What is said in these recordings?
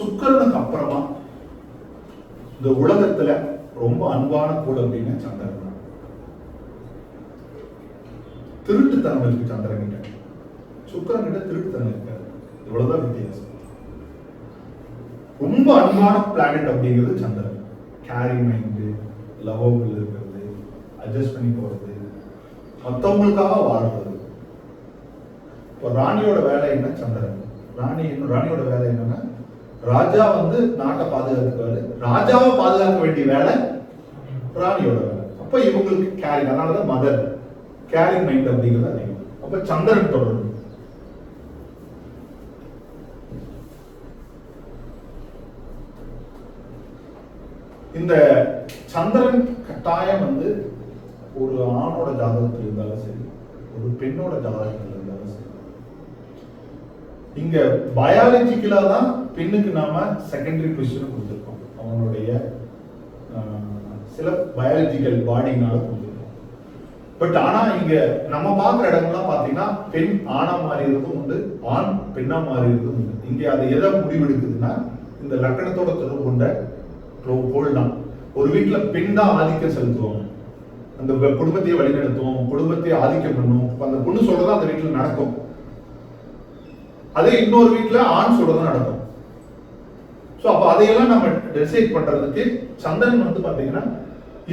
சுக்கரனுக்கு அப்புறமா இந்த உலகத்துல ரொம்ப அன்பான கூட அப்படின்னு சந்திரன் திருட்டுத்தனம் இருக்கு சந்திரன் கிட்ட. சுக்கரன் கிட்ட திருட்டுத்தனம் இருக்காது இவ்வளவுதான் வித்தியாசம். ரொம்ப அன்பான பிளானட் அப்படிங்கிறது சந்திரன். கேரி மைண்டு லவபிள் இருக்கிறது அட்ஜஸ்ட் பண்ணி போறது மற்றவங்களுக்காக வாழ்றது. இப்போ ராணியோட வேலை என்ன சந்திரன்? ராணி என்ன ராணியோட வேலை என்னன்னா ராஜா வந்து நாட்டை பாதுகாத்துக்குவாரு. ராஜாவை பாதுகாக்க வேண்டிய வேலை ராணியோட வேலை. அப்ப இவங்களுக்கு கேரிங் அதனாலதான் மதர் கேரிங் மைண்ட் அப்படிங்கிறது அதிகம். அப்ப சந்திரன் தொடரும். இந்த சந்திரன் கட்டாயம் வந்து ஒரு ஆணோட ஜாதகத்தில் இருந்தாலும் சரி ஒரு பெண்ணோட ஜாதகத்தில் இங்க பயாலஜிக்கலா தான் பெண்ணுக்கு நாம செகண்டரி பொசிஷன் கொடுத்துருக்கோம். அவங்களுடைய சில பயாலஜிக்கல் பாடினால கொடுத்துருக்கோம். பட் ஆனா இங்க நம்ம பார்க்குற இடங்கள்லாம் பாத்தீங்கன்னா பெண் ஆணா மாறியதும் உண்டு ஆண் பெண்ணா மாறியதும் உண்டு. இங்க அது எதை முடிவெடுக்குதுன்னா இந்த லக்கணத்தோட தொடர்பு கொண்ட கோல் தான். ஒரு வீட்டுல பெண் தான் ஆதிக்கம் செலுத்துவாங்க. அந்த குடும்பத்தையே வழிநடத்துவோம் குடும்பத்தையே ஆதிக்கம் பண்ணும் அந்த பொண்ணு சொல்றதா அந்த வீட்டுல நடக்கும். அதே இன்னொரு வீட்டில் ஆண் சொல்றதா நடக்கும். ஸோ அப்போ அதையெல்லாம் நம்ம டிசைட் பண்ணுறதுக்கு சந்திரன் வந்து பார்த்தீங்கன்னா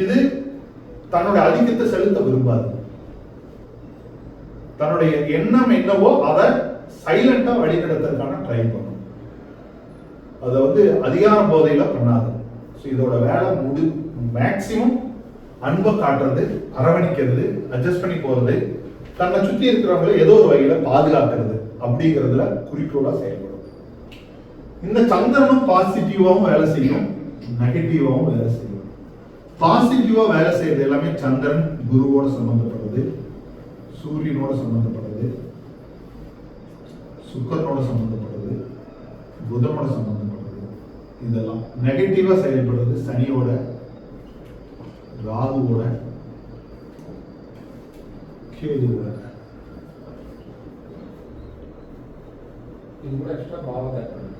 இது தன்னுடைய அதிகத்தை செலுத்த விரும்பாது தன்னுடைய எண்ணம் என்னவோ அதை சைலண்டாக வழிநடத்துறதுக்கான ட்ரை பண்ணும். அதை வந்து அதிகார போதையில் பண்ணாது. ஸோ இதோட வேலை முடி மேக்சிமம் அன்பை காட்டுறது அரவணைக்கிறது அட்ஜஸ்ட் பண்ணி போகிறது தன்னை சுற்றி இருக்கிறவங்களை ஏதோ ஒரு வகையில் பாதுகாக்கிறது. அப்படிங்கிறதுல குறிக்கோளாக செயல்படும். இந்த சந்திரனும் பாசிட்டிவாகவும் வேலை செய்யும் நெகட்டிவாகவும் வேலை செய்யும். பாசிட்டிவா வேலை செய்யறது எல்லாமே சந்திரன் குருவோட சம்பந்தப்படுறது சூரியனோட சம்பந்தப்படுறது சுக்கரனோட சம்பந்தப்படுறது புதனோட சம்பந்தப்படுறது இதெல்லாம் நெகட்டிவா செயல்படுறது சனியோட ராகுவோட கேதுவோட. இது கூட எக்ஸ்ட்ரா பாவத்தை ஆட் பண்ணுங்க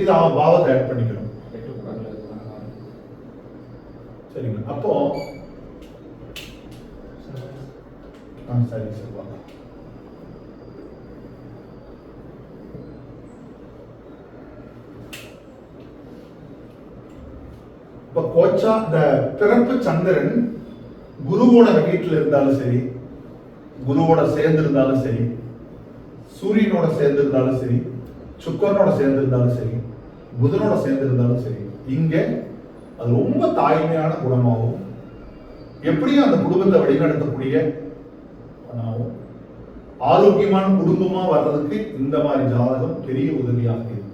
இது அவன் பாவத்தை ஆட் பண்ணிக்கணும். சரிங்க. அப்போ ஆ சரி வாங்க இப்ப கோச்சா இந்த பிறப்பு சந்திரன் குருவோட வீட்டில் இருந்தாலும் சரி குருவோட சேர்ந்து இருந்தாலும் சரி சூரியனோட சேர்ந்து இருந்தாலும் சரி சுக்கரனோட சேர்ந்து இருந்தாலும் சரி புதனோட சேர்ந்து இருந்தாலும் சரி இங்கே அது ரொம்ப தாய்மையான குணமாகவும் எப்படியும் அந்த குடும்பத்தை வழிநடத்தக்கூடிய ஆரோக்கியமான குடும்பமா வர்றதுக்கு இந்த மாதிரி ஜாதகம் பெரிய உதவியாக இருக்கும்.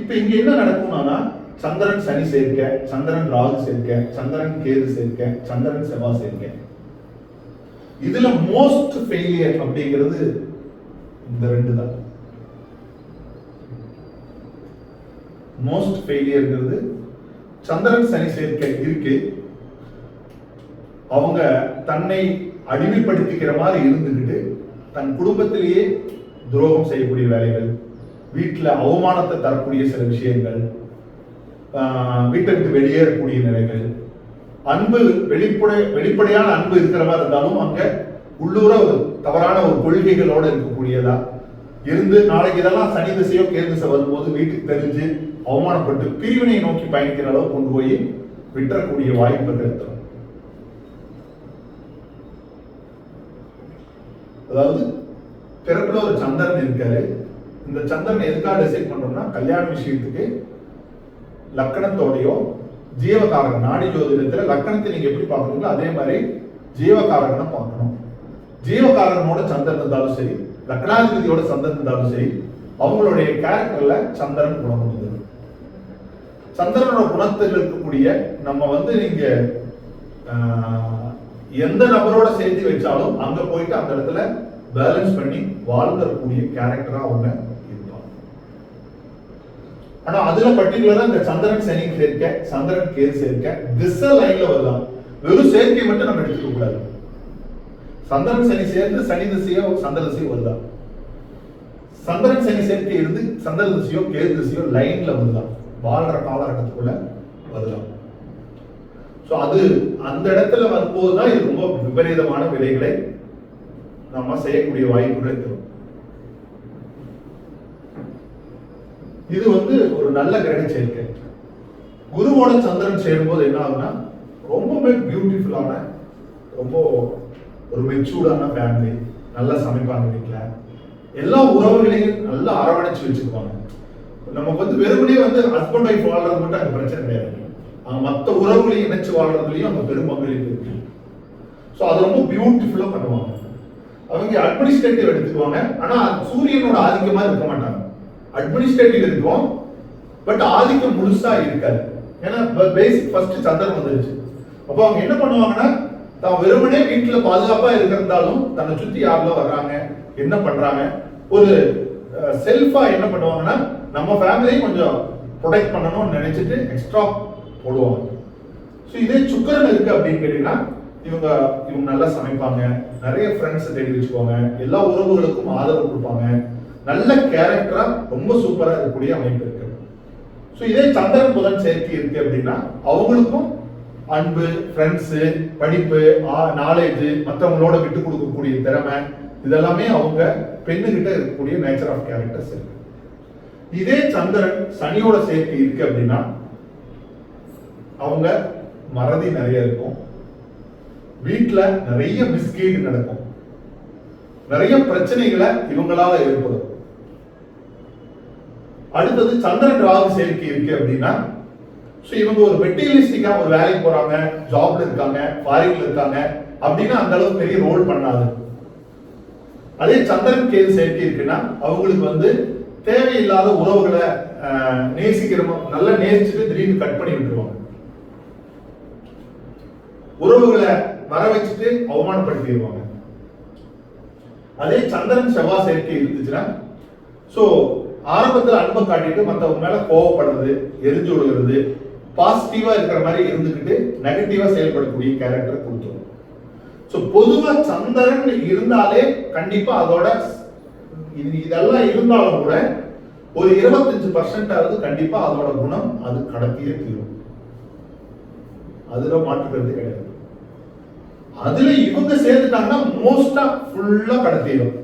இப்ப இங்க என்ன நடக்கும்னா சந்திரன் சனி சேர்க்க சந்திரன் ராகு சேர்க்க சந்திரன் கேது சேர்க்க சந்திரன் செவ்வாய் சேர்க்க. இதுல மோஸ்ட் ஃபெயிலியர் அப்படிங்கிறது இந்த ரெண்டு தான். மோஸ்ட் ஃபெயிலியர்ங்கிறது சந்திரன் சனி சேர்க்கை இருக்கு. அவங்க தன்னை அடிமைப்படுத்திக்கிற மாதிரி இருந்துக்கிட்டு தன் குடும்பத்திலேயே துரோகம் செய்யக்கூடிய வேலைகள் வீட்டில் அவமானத்தை தரக்கூடிய சில விஷயங்கள் வீட்டை விட்டு வெளியேறக்கூடிய நிலைகள் அன்பு வெளிப்படை வெளிப்படையான அன்பு இருக்கிற மாதிரி இருந்தாலும் அங்க உள்ளூர ஒரு தவறான ஒரு கொள்கைகளோட இருக்கக்கூடியதா இருந்து நாளைக்கு இதெல்லாம் சனி திசையோ கேது திசை வரும்போது வீட்டுக்கு தெரிஞ்சு அவமானப்பட்டு பிரிவினை நோக்கி பயணிக்கிற அளவு கொண்டு போய் விட்டுறக்கூடிய வாய்ப்புகள் தரும் அதாவது பிறப்புல ஒரு சந்திரன் இருக்காரு. இந்த சந்திரன் எதுக்காக டிசைட் பண்றோம்னா கல்யாண விஷயத்துக்கு லக்கணத்தோடையோ ஜீவகாரகன் நாடி ஜோதிடத்துல லக்கணத்தை நீங்க எப்படி பாக்குறீங்களோ அதே மாதிரி ஜீவகாரகனை பார்க்கணும். ஜீவகாரகனோட சந்திரன் இருந்தாலும் சரி லக்னாதிபதியோட சந்திரன் இருந்தாலும் சரி அவங்களுடைய கேரக்டர்ல சந்திரன் குணம் இருந்தது சந்திரனோட குணத்தில் இருக்கக்கூடிய நம்ம வந்து நீங்க எந்த நபரோட சேர்த்து வச்சாலும் அங்க போயிட்டு அந்த இடத்துல பேலன்ஸ் பண்ணி வாழ்ந்துடக்கூடிய கேரக்டரா அவங்க ஆனா அதுல பர்டிகுலரா இந்த சந்திரன் சனி சேர்க்க சந்திரன் கேது சேர்க்க திச லைன்ல வரலாம். வெறும் சேர்க்கை மட்டும் நம்ம எடுத்துக்க கூடாது. சந்திரன் சனி சேர்ந்து சனி திசையோ சந்திர திசையோ வரலாம். சந்திரன் சனி சேர்க்கை இருந்து சந்திர திசையோ கேது திசையோ லைன்ல வரலாம். வாழ்ற காலகட்டத்துக்குள்ள வரலாம். ஸோ அது அந்த இடத்துல வரும்போது தான் இது ரொம்ப விபரீதமான விலைகளை நம்ம செய்யக்கூடிய வாய்ப்புகள் இருக்கும் இது வந்து ஒரு நல்ல கிரக சேர்க்கை. குருவோட சந்திரன் சேரும்போது என்ன ஆகுனா ரொம்பவே பியூட்டிஃபுல்லான ரொம்ப ஒரு மெச்சூர்டான ஃபேமிலி நல்லா சமைப்பாங்க வீட்டில் எல்லா உறவுகளையும் நல்லா அரவணைச்சு வச்சுக்குவாங்க நமக்கு வந்து வெறுமனே வந்து ஹஸ்பண்ட் ஒய்ஃப் வாழ்றது மட்டும் அங்கே பிரச்சனை கிடையாது. அவங்க மற்ற உறவுகளையும் இணைச்சு வாழ்றதுலையும் அவங்க பெரும் பங்களிப்பு இருக்கு. ஸோ அது ரொம்ப பியூட்டிஃபுல்லாக பண்ணுவாங்க. அவங்க அட்மினிஸ்ட்ரேட்டிவ் எடுத்துக்குவாங்க. ஆனால் சூரியனோட ஆதிக்கமாக இருக்க மாட்டாங்க. அட்மினிஸ்ட்ரேட்டிவ் இருக்கும் பட் ஆதிக்கம் முழுசா இருக்காது. ஏன்னா பேசிக் ஃபர்ஸ்ட் சந்தர்ப்பம் வந்துருச்சு. அப்போ அவங்க என்ன பண்ணுவாங்கன்னா தான் வெறுமனே வீட்டில் பாதுகாப்பாக இருக்கிறதாலும் தன்னை சுற்றி யாரெல்லாம் வர்றாங்க என்ன பண்ணுறாங்க ஒரு செல்ஃபாக என்ன பண்ணுவாங்கன்னா நம்ம ஃபேமிலியை கொஞ்சம் ப்ரொடெக்ட் பண்ணணும்னு நினைச்சிட்டு எக்ஸ்ட்ரா போடுவாங்க. ஸோ இதே சுக்கரன் இருக்குது அப்படின்னு கேட்டிங்கன்னா இவங்க இவங்க நல்லா சமைப்பாங்க. நிறைய ஃப்ரெண்ட்ஸை தேடி வச்சுக்குவாங்க. எல்லா உறவுகளுக்கும் ஆதரவு கொடுப்பாங்க. நல்ல கேரக்டரா ரொம்ப சூப்பரா இருக்கக்கூடிய அமைப்பு இருக்கு. ஸோ இதே சந்திரன் புதன் சேர்க்கை இருக்கு அப்படின்னா அவங்களுக்கும் அன்பு ஃப்ரெண்ட்ஸு படிப்பு நாலேஜ் மற்றவங்களோட விட்டு கொடுக்கக்கூடிய திறமை இதெல்லாமே அவங்க பெண்ணுகிட்ட இருக்கக்கூடிய நேச்சர் ஆஃப் கேரக்டர்ஸ் இருக்கு. இதே சந்திரன் சனியோட சேர்க்கை இருக்கு அப்படின்னா அவங்க மறதி நிறைய இருக்கும். வீட்டில் நிறைய மிஸ்கீடு நடக்கும். நிறைய பிரச்சனைகளை இவங்களால ஏற்படும் அடுத்தது சந்திரன் ராகு சேர்க்கை இருக்கு அப்படின்னா ஸோ இவங்க ஒரு மெட்டீரியலிஸ்டிக்கா ஒரு வேலைக்கு போறாங்க ஜாப்ல இருக்காங்க ஃபாரின்ல இருக்காங்க அப்படின்னா அந்த அளவுக்கு பெரிய ரோல் பண்ணாது. அதே சந்திரன் கேது சேர்க்கை இருக்குன்னா அவங்களுக்கு வந்து தேவையில்லாத உறவுகளை ஆஹ், நேசிக்கிற நல்லா நேசிச்சுட்டு திடீர்னு கட் பண்ணி விட்டுருவாங்க. உறவுகளை வர வச்சுட்டு அவமானப்படுத்திடுவாங்க அதே சந்திரன் செவ்வாய் சேர்க்கை இருந்துச்சுன்னா ஸோ ஆரம்பத்தில் அன்பை காட்டிட்டு மற்றவங்க மேல கோவப்படுறது எரிஞ்சு விடுகிறது பாசிட்டிவா இருக்கிற மாதிரி இருந்துக்கிட்டு நெகட்டிவா செயல்படக்கூடிய கேரக்டர் கொடுத்துரும். ஸோ பொதுவா சந்திரன் இருந்தாலே கண்டிப்பா அதோட இது இதெல்லாம் இருந்தாலும் கூட ஒரு இருபத்தஞ்சு பர்சன்டாவது கண்டிப்பா அதோட குணம் அது கடத்தியே தீரும். அதுல மாற்றுக்கிறது கிடையாது. அதுல இவங்க சேர்த்துட்டாங்கன்னா மோஸ்டா ஃபுல்லா கடத்திடும்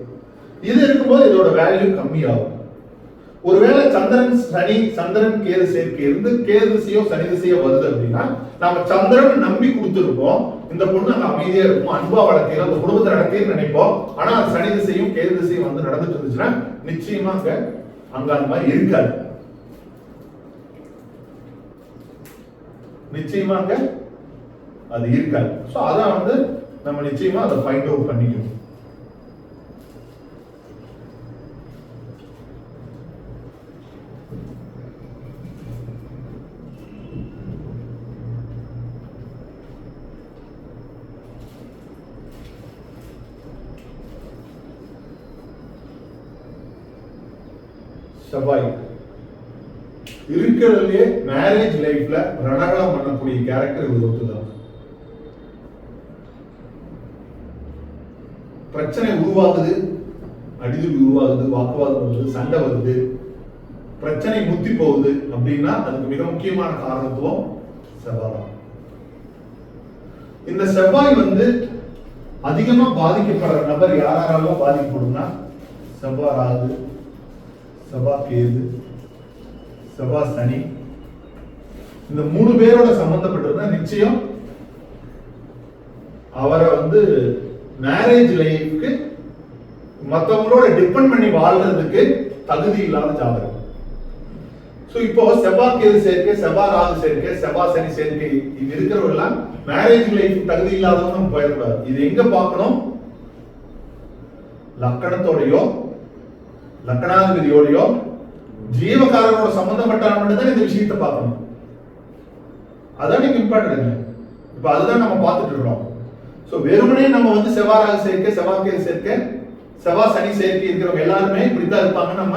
இது இருக்கும்போது இதோட வேல்யூ கம்மியாகும். ஒருவேளை சந்திரன் சனி சந்திரன் கேது சேர்க்கை இருந்து கேது திசையோ சனி திசையோ வருது அப்படின்னா நாம சந்திரன் நம்பி கொடுத்துருப்போம். இந்த பொண்ணு அங்க அமைதியா இருக்கும். அன்பா வளர்த்தீங்க அந்த குடும்பத்தை நடத்தியும் நினைப்போம். ஆனா சனி திசையும் கேது திசையும் வந்து நடந்துட்டு இருந்துச்சுன்னா நிச்சயமா அங்க அங்க அந்த மாதிரி இருக்காது. நிச்சயமா அங்க அது இருக்காது. ஸோ அதான் வந்து நம்ம நிச்சயமா அதை ஃபைண்ட் அவுட் பண்ணிக்கணும். செவ்வாய் இருக்கிறதுலே மேரேஜ் லைஃப்ல ரணகலம் பண்ணக்கூடிய கேரக்டர் இவர் ஒத்துதான் பிரச்சனை உருவாகுது அடிதல் உருவாகுது வாக்குவாதம் வருது சண்டை வருது பிரச்சனை முத்தி போகுது அப்படின்னா அதுக்கு மிக முக்கியமான காரணத்துவம் செவ்வாய் இந்த செவ்வாய் வந்து அதிகமா பாதிக்கப்படுற நபர் யாராலும் பாதிக்கப்படும்னா செவ்வாய் ஆகுது செவ்வாய் கேது செவ்வாய் சனி. இந்த மூணு பேரோட சம்பந்தப்பட்டிருந்தா நிச்சயம் அவரை வந்து மேரேஜ் லைஃப்க்கு மற்றவங்களோட டிபெண்ட் பண்ணி வாழ்றதுக்கு தகுதி இல்லாத ஜாதகம். ஸோ இப்போ செவ்வாய் கேது சேர்க்கை செவ்வாய் ராகு சேர்க்கை செவ்வாய் சனி சேர்க்கை இது இருக்கிறவங்கலாம் மேரேஜ் லைஃப் தகுதி இல்லாதவங்க நம்ம போயிடக்கூடாது இது எங்க பார்க்கணும்? லக்கணத்தோடையோ லக்கணாதிபதியோடையோ ஜீவகாரனோட சம்பந்தப்பட்டவங்க தான் இந்த விஷயத்தை பார்க்கணும். அதான் நீங்க இம்பார்ட்டன்ட் இப்போ அதுதான் நம்ம பார்த்துட்டு இருக்கோம் ஸோ வெறுமனே நம்ம வந்து செவ்வாய் ராகு சேர்க்கை சேர்க்க கேது செவ்வாய் சனி சேர்க்கை இருக்கிறவங்க எல்லாருமே இப்படித்தான் இருப்பாங்க நம்ம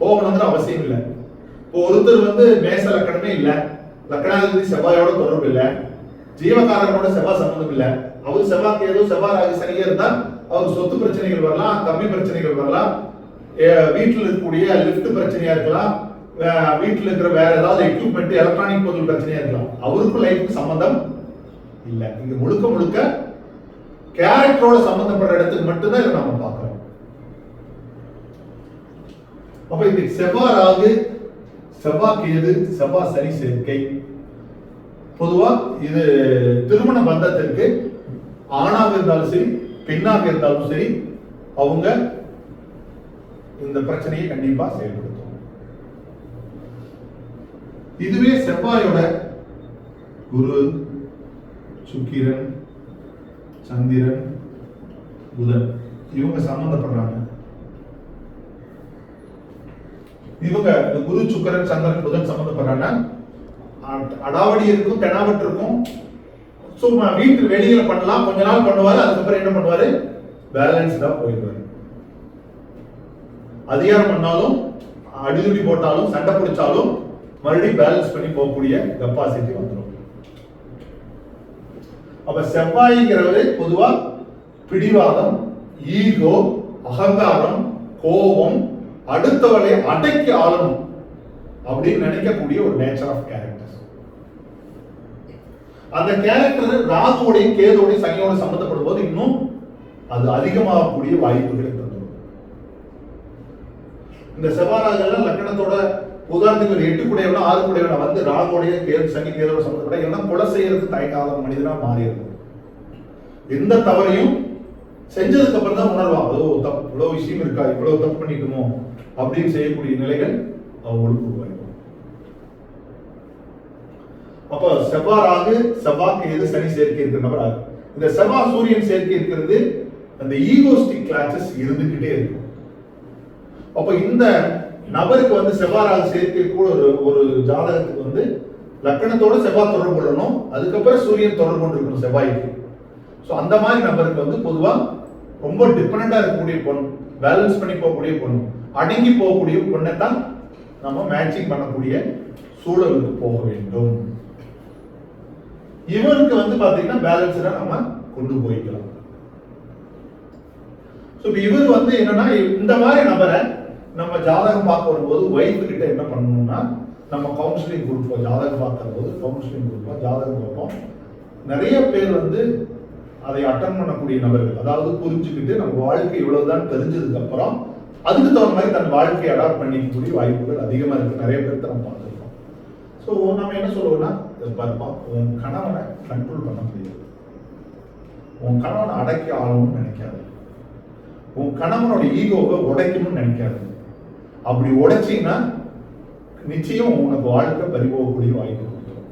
போகணுங்கிற அவசியம் இல்லை. இப்போ ஒருத்தர் வந்து மேச லக்கணமே இல்லை லக்கணாதிபதி செவ்வாயோட தொடர்பு இல்லை ஜீவகாரனோட செவ்வாய் சம்பந்தம் இல்லை அவர் செவ்வாய்க்கு ஏதோ செவ்வாய் ராகு சனியா இருந்தால் அவருக்கு சொத்து பிரச்சனைகள் வரலாம் கம்மி பிரச்சனைகள் வரலாம் வீட்டில் இருக்கக்கூடிய லிஃப்ட் பிரச்சனையா இருக்கலாம். வீட்டில் இருக்கிற வேற ஏதாவது எக்யூப்மெண்ட் எலக்ட்ரானிக் பொருள் பிரச்சனையா இருக்கலாம். அவருக்கும் லைஃபுக்கு சம்மந்தம் இல்லை. இது முழுக்க முழுக்க கேரக்டரோட சம்பந்தப்பட்ட இடத்துக்கு மட்டும்தான் இதை நாம பார்க்கிறோம். அப்ப இந்த செவ்வாய் ராகு செவ்வாய் கேது செவ்வாய் சனி சேர்க்கை. பொதுவா இது திருமண பந்தத்திற்கு ஆணாக இருந்தாலும் சரி பெண்ணாக இருந்தாலும் சரி அவங்க இந்த பிரச்சனையை கண்டிப்பா செயல்படுத்தும். இதுவே செவ்வாயோட குரு சுக்கிரன் சந்திரன் புதன் இவங்க சம்பந்தப்படுறாங்க இவங்க இந்த குரு சுக்கரன் சந்திரன் புதன் சம்பந்தப்படுறாங்க அடாவடி இருக்கும் தெனாவட்டு இருக்கும். சும்மா வீட்டு வெளியில பண்ணலாம் கொஞ்ச நாள் பண்ணுவாரு அதுக்கப்புறம் என்ன பண்ணுவாரு? பேலன்ஸ்டா போயிடுவாரு. அதிகாரம் பண்ணாலும் அடிதுடி போட்டாலும் சண்டை பிடிச்சாலும் மறுபடியும் பேலன்ஸ் பண்ணி போகக்கூடிய கெப்பாசிட்டி வந்துடும் அப்ப செவ்வாய்ங்கிறவரு பொதுவா பிடிவாதம் ஈகோ அகங்காரம் கோபம் அடுத்தவளை அடக்கி ஆளணும் அப்படின்னு நினைக்கக்கூடிய ஒரு நேச்சர் ஆஃப் கேரக்டர் அந்த கேரக்டர் ராகுவோடையும் கேதுவோடையும் சனியோட சம்பந்தப்படும் போது இன்னும் அது அதிகமாகக்கூடிய வாய்ப்புகள் இந்த செவ்வாராஜெல்லாம் லக்கணத்தோட உதாரணத்துக்கு ஒரு எட்டு கூடையவனா ஆறு கூடையவனா வந்து ராகுடைய கேது சனி கேதோட சம்பந்தப்பட எல்லாம் கொலை செய்யறதுக்கு தயக்காத மனிதனா மாறி இருக்கும் எந்த தவறையும் செஞ்சதுக்கு அப்புறம் தான் உணர்வான் அதோ தப்பு இவ்வளோ விஷயம் இருக்கா? இவ்வளோ தப்பு பண்ணிக்கணுமோ அப்படின்னு செய்யக்கூடிய நிலைகள் அவங்களுக்கு உருவாகும் அப்ப செவ்வாறாகு செவ்வாக்கு எது சனி சேர்க்கை இருக்கிற நபராக இந்த செவ்வா சூரியன் சேர்க்கை இருக்கிறது அந்த ஈகோஸ்டிக் கிளாச்சஸ் இருந்துகிட்டே இருக்கும். அப்ப இந்த நபருக்கு வந்து செவ்வாய் சேர்க்கை கூட ஒரு ஒரு ஜாதகத்துக்கு வந்து லக்கணத்தோட செவ்வாய் தொடர்பு கொள்ளணும். அதுக்கப்புறம் சூரியன் தொடர்பு கொண்டு இருக்கணும் செவ்வாய்க்கு. ஸோ அந்த மாதிரி நபருக்கு வந்து பொதுவா ரொம்ப டிபெண்டா இருக்கக்கூடிய பொண்ணு பேலன்ஸ் பண்ணி போகக்கூடிய பொண்ணு அடங்கி போகக்கூடிய பொண்ணை தான் நம்ம மேட்சிங் பண்ணக்கூடிய சூழலுக்கு போக வேண்டும். இவருக்கு வந்து பாத்தீங்கன்னா பேலன்ஸ்டா நம்ம கொண்டு போய்க்கலாம். ஸோ இப்போ இவர் வந்து என்னன்னா இந்த மாதிரி நபரை நம்ம ஜாதகம் பார்க்க வரும்போது ஒய்ஃபு கிட்ட என்ன பண்ணணும்னா நம்ம கவுன்சிலிங் கொடுப்போம் ஜாதகம் பார்க்கும் போது கவுன்சிலிங் கொடுப்போம் ஜாதகம் பார்ப்போம். நிறைய பேர் வந்து அதை அட்டன் பண்ணக்கூடிய நபர்கள் அதாவது புரிஞ்சுக்கிட்டு நம்ம வாழ்க்கை இவ்வளவுதான் தெரிஞ்சதுக்கு அப்புறம் அதுக்கு தகுந்த மாதிரி தன் வாழ்க்கையை அடாப்ட் பண்ணிக்கக்கூடிய வாய்ப்புகள் அதிகமாக இருக்குது நிறைய பேர்த்த நம்ம பார்த்துருக்கோம். ஸோ நம்ம என்ன சொல்லுவோம்னா பாருப்பா உன் கணவனை கண்ட்ரோல் பண்ண முடியாது. உன் கணவனை அடக்கி ஆளணும்னு நினைக்காது. உன் கணவனோட ஈகோவை உடைக்கணும்னு நினைக்காது. அப்படி உடைச்சிங்கன்னா நிச்சயம் உனக்கு வாழ்க்கை பறிபோகக்கூடிய வாய்ப்பு கொடுத்துரும்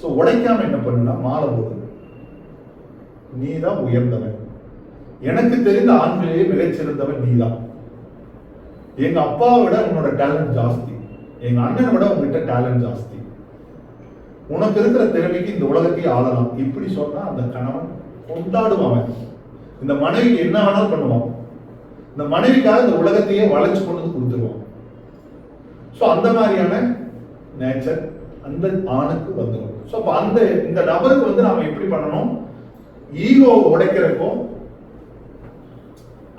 ஸோ உடைக்காம என்ன பண்ணுனா மாலை போடு. நீ தான் உயர்ந்தவன். எனக்கு தெரிந்த ஆண்களிலேயே மிகச்சிறந்தவன் நீ தான் எங்க அப்பாவை விட உன்னோட டேலண்ட் ஜாஸ்தி. எங்க அண்ணனை விட உங்ககிட்ட டேலண்ட் ஜாஸ்தி. உனக்கு இருக்கிற திறமைக்கு இந்த உலகத்தையே ஆளலாம். இப்படி சொன்னா அந்த கணவன் கொண்டாடுவான். இந்த மனைவி என்ன வேணாலும் பண்ணுவான். இந்த மனைவிக்காக இந்த உலகத்தையே வளைச்சு கொண்டு ஸோ அந்த மாதிரியான நேச்சர் அந்த ஆணுக்கு வந்துடும் ஸோ அப்போ அந்த இந்த நபருக்கு வந்து நாம் எப்படி பண்ணணும்? ஈகோ உடைக்கிறப்போ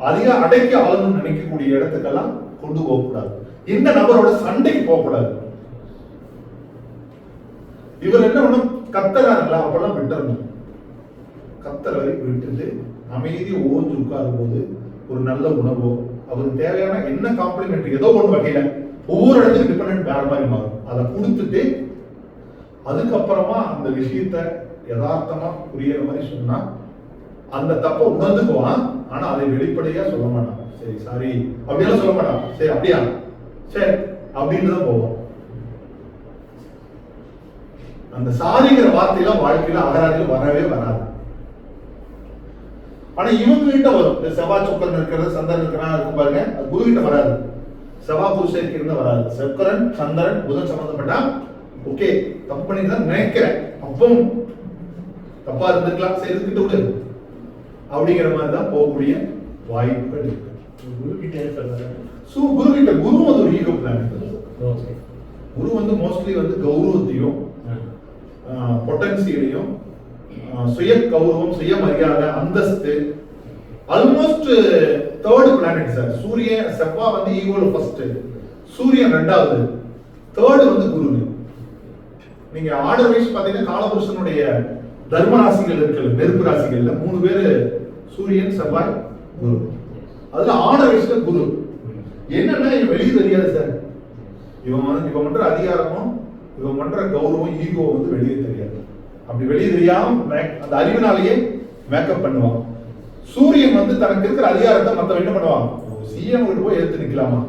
அதிக அடைக்க ஆளுன்னு நினைக்கக்கூடிய இடத்துக்கெல்லாம் கொண்டு போகக்கூடாது. இந்த நபரோட சண்டைக்கு போகக்கூடாது. இவர் என்ன ஒண்ணும் கத்தறாருல அப்பெல்லாம் விட்டுறணும். கத்தரை விட்டுட்டு அமைதி ஓஞ்சு உட்காரும் போது ஒரு நல்ல உணவோ அவருக்கு தேவையான என்ன காம்ப்ளிமெண்ட் ஏதோ ஒரு வகையில ஒவ்வொரு இடத்துக்கும் டிபெண்ட் வேற மாதிரி மாறும். அதை கொடுத்துட்டு அதுக்கப்புறமா அந்த விஷயத்த யதார்த்தமா புரியுற மாதிரி சொன்னா அந்த தப்பை உணர்ந்துக்குவான். ஆனா அதை வெளிப்படையா சொல்ல மாட்டான். சரி சாரி அப்படியெல்லாம் சொல்ல மாட்டான். சரி அப்படியா? சரி அப்படின்னு தான் போவோம் அந்த சாரிங்கிற வார்த்தையெல்லாம் வாழ்க்கையில அகராதியில் வரவே வராது. ஆனா இவங்க கிட்ட வரும். இந்த செவ்வாய் சுக்கரன் இருக்கிறது சந்தன் இருக்கிறான் இருக்கும் பாருங்க. அது குரு கிட்ட வராது. செவ்வாய் குரு சேர்க்கை இருந்தா வராது. செக்கரன் சந்திரன் புதன் சம்பந்தப்பட்டா ஓகே தப்பு பண்ணிதான் நினைக்கிறேன். அப்பவும் தப்பா இருந்திருக்கலாம். சரி இருந்துட்டு விடு அப்படிங்கிற மாதிரி தான் போகக்கூடிய வாய்ப்புகள் இருக்கு. குரு கிட்ட சோ குரு கிட்ட குரு வந்து ஒரு பிளானட் ஓகே. குரு வந்து மோஸ்ட்லி வந்து கௌரவத்தையும் பொட்டன்சியலையும் சுய கௌரவம் சுய மரியாதை அந்தஸ்து ஆல்மோஸ்ட் தேர்ட் பிளானட் சார் சூரியன் செவ்வா வந்து ஈகோல ஃபர்ஸ்ட் சூரியன் ரெண்டாவது. தேர்ட் வந்து குரு. நீங்க ஆர்டர் வைஸ் பாத்தீங்கன்னா காலபுருஷனுடைய தர்ம ராசிகள் இருக்குல்ல நெருப்பு ராசிகள்ல மூணு பேர் சூரியன் செவ்வாய் குரு. அதுல ஆர்டர் வைஸ்ல குரு. என்னன்னா இவன் வெளியே தெரியாது சார் இவன் வந்து இவன் பண்ற அதிகாரமும் இவன் பண்ற கௌரவம் ஈகோ வந்து வெளியே தெரியாது. அப்படி வெளியே தெரியாம அந்த அறிவினாலேயே மேக்கப் பண்ணுவான். சூரியன் வந்து தனக்கு இருக்கிற அதிகாரத்தை மத்தவன் என்ன பண்ணுவாங்க? சிஎம் கிட்ட போய் எடுத்து நிக்கலாமா?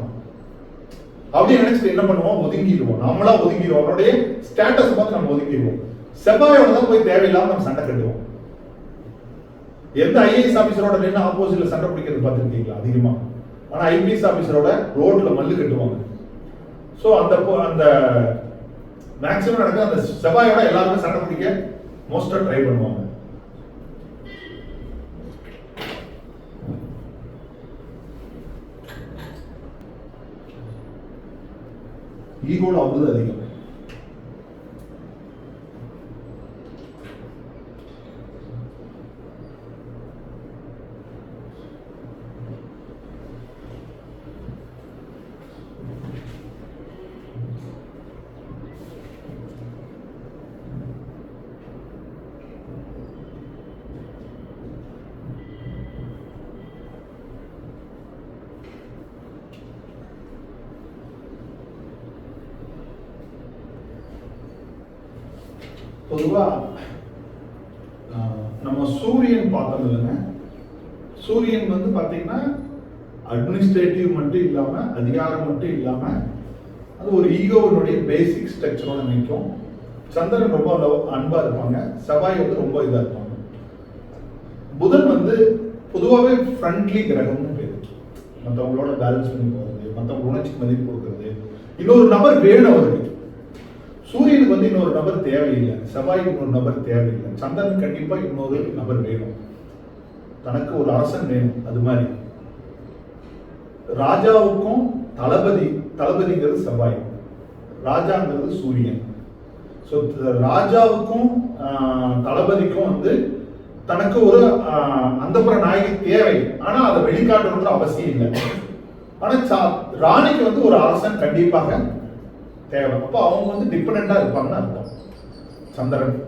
அப்படின்னு நினைச்சிட்டு என்ன பண்ணுவோம்? ஒதுங்கிடுவோம். நம்மளா ஒதுங்கிடுவோம். அவனுடைய ஸ்டேட்டஸ் பார்த்து நம்ம ஒதுங்கிடுவோம். செவ்வாயோட தான் போய் தேவையில்லாம நம்ம சண்டை கட்டுவோம். எந்த ஐஏஎஸ் ஆபீசரோட நின்று ஆப்போசிட்ல சண்டை பிடிக்கிறது பார்த்துருக்கீங்களா? அதிகமா. ஆனா ஐபிஎஸ் ஆபீசரோட ரோட்ல மல்லு கட்டுவாங்க. ஸோ அந்த அந்த மேக்ஸிமம் நடக்க அந்த செவ்வாயோட எல்லாருமே சண்டை பிடிக்க மோஸ்டா ட்ரை பண்ணுவாங்க. ஈகோல அவ்வளவு அதிகம். பொதுவாக நம்ம சூரியன் பார்த்தோம் இல்லைங்க. சூரியன் வந்து பார்த்தீங்கன்னா அட்மினிஸ்ட்ரேட்டிவ் மட்டும் இல்லாமல் அதிகாரம் மட்டும் இல்லாமல் அது ஒரு ஈகோவினுடைய பேசிக் ஸ்ட்ரக்சரோட நிற்கும். சந்திரன் ரொம்ப அன்பாக இருப்பாங்க. செவ்வாய் வந்து ரொம்ப இதாக இருப்பாங்க. புதன் வந்து பொதுவாகவே ஃப்ரெண்ட்லி கிரகம்னு பேர். மற்றவங்களோட பேலன்ஸ் பண்ணி போகிறது மற்றவங்க உணர்ச்சிக்கு மதிப்பு கொடுக்கறது. இன்னொரு நபர் வேணும் அவருக்கு சூரியனுக்கு வந்து இன்னொரு நபர் தேவையில்லை. செவ்வாய்க்கு இன்னொரு நபர் தேவையில்லை. சந்திரன் கண்டிப்பாக இன்னொரு நபர் வேணும். தனக்கு ஒரு அரசன் வேணும். அது மாதிரி. ராஜாவுக்கும் தளபதி தளபதிங்கிறது செவ்வாய். ராஜாங்கிறது சூரியன். ஸோ ராஜாவுக்கும் தளபதிக்கும் வந்து தனக்கு ஒரு அந்தப்புற நாயகி தேவை. ஆனால் அதை வெளிக்காட்டணுன்ற அவசியம் இல்லை. ஆனால் சா- ராணிக்கு வந்து ஒரு அரசன் கண்டிப்பாக தேவை அப்போ அவங்க வந்து டிபெண்டாக இருப்பாங்கன்னு அர்த்தம். சந்திரன்.